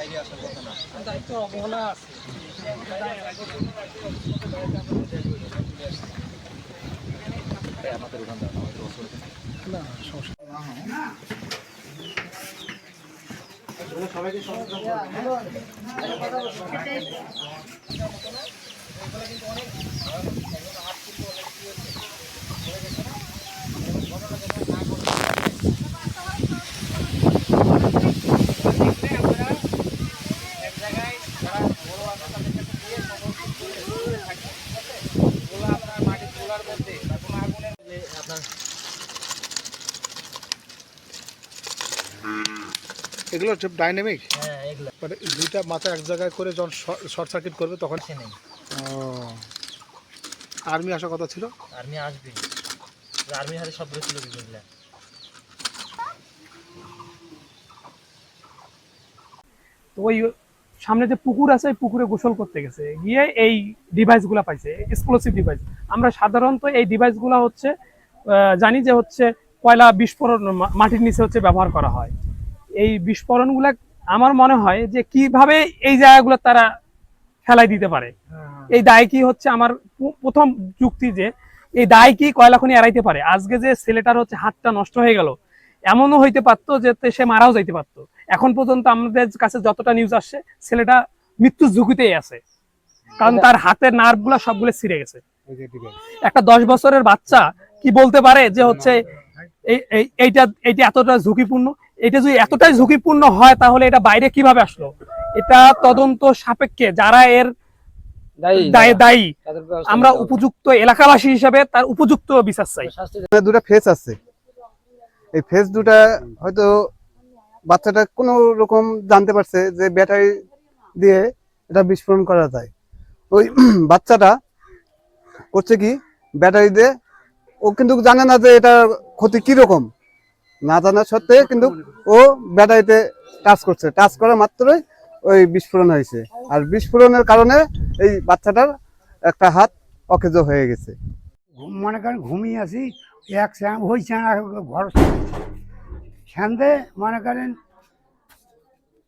বাইরে আসার কথা না। দায়িত্ব অবহেলা আছে। আমাদের ওখান আমাদের অসুবিধা না সমস্যা এগুলো হচ্ছে ডাইনামিক হ্যাঁ এগুলো। মানে দুইটা মাথা এক জায়গায় করে যখন শর্ট সার্কিট করবে তখন? নেই। আর্মি আসার কথা ছিল? আর্মি আসবে। আর্মির হাতে সব ছিল বিপদগুলা তো ওই সামনে যে পুকুর আছে ওই পুকুরে গোসল করতে গেছে। গিয়ে এই ডিভাইসগুলো পাইছে এক্সক্লুসিভ ডিভাইস আমরা সাধারণত এই ডিভাইসগুলো হচ্ছে আহ, জানি যে হচ্ছে কয়লা বিস্ফোরণ মাটির নিচে হচ্ছে ব্যবহার করা হয়। এই বিস্ফোরণগুলো আমার মনে হয় যে কীভাবে এই জায়গাগুলো তারা ফেলাই দিতে পারে। এই দায় কি হচ্ছে আমার প্রথম যুক্তি যে এই দায় কি কয়লা খনি এড়াইতে পারে? আজকে যে ছেলেটার হচ্ছে হাতটা নষ্ট হয়ে গেল এমনও হইতে পারতো যে সে মারাও যাইতে পারতো। এখন পর্যন্ত আমাদের কাছে যতটা নিউজ আসছে ছেলেটা মৃত্যু ঝুঁকিতেই আছে। কারণ তার হাতের নার্ভগুলা সবগুলো ছিঁড়ে গেছে। একটা দশ বছরের বাচ্চা কি বলতে পারে যে হচ্ছে এই- এই- এইটা এইটা এতটা ঝুঁকিপূর্ণ? এটা যদি এতটাই ঝুঁকিপূর্ণ হয় তাহলে এটা বাইরে কীভাবে আসলো? এটা তদন্ত সাপেক্ষে যারা এর দায়ী আমরা উপযুক্ত এলাকাবাসী হিসেবে তার উপযুক্ত বিচার চাই। দুটো ফেস আছে। এই ফেস দুটা হয়তো বাচ্চাটা কোনো রকম জানতে পারছে যে ব্যাটারি দিয়ে এটা বিস্ফোরণ করা যায়। ওই বাচ্চাটা করছে কি? ব্যাটারি দিয়ে। ও কিন্তু জানে না যে এটা ক্ষতি কি রকম না জানা সত্ত্বে কিন্তু ও ব্যাটারিতে টাচ করছে। টাচ করা মাত্রই ওই বিস্ফোরণ হয়েছে। আর বিস্ফোরণের কারণে এই বাচ্চাটার একটা হাত অকেজ হয়ে গেছে। মনে করেন ঘুমিয়ে আছি, এক স্যাম হয়েছে না, ঘর স্যান্দে মনে করেন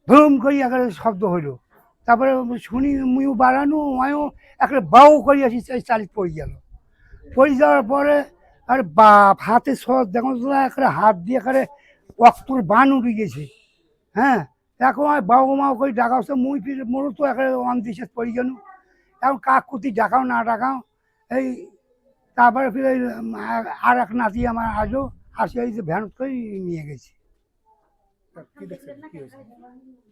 ধুম করি একেবারে শব্দ হইল। তারপরে শুনি মুইও বাড়ানো মায়ও একটা বাউ করি আসি চালিত পড়ে গেল। পড়ে যাওয়ার পরে আর বাপ, হাতে সব দেখুন তো একটা হাত দিয়ে একেবারে অক্তুর বান উঠে গেছে। হ্যাঁ? এখন আর বাবু মাও করে ডাকা হচ্ছে মুই ফির মোরও তো একেবারে অন্দিশে পড়ে গেল এখন কাক কুতি ডাকাও, না ডাকাও, এই তারপরে ফির আর এক নাতি আমার আজও আসে এই যে ভ্যান করে নিয়ে গেছে।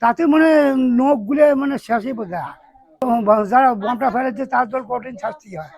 তাতে মানে নখগুলো মানে শেষে যারা বনটা ফেলেছে, তার দল কঠিন শাস্তি হয়।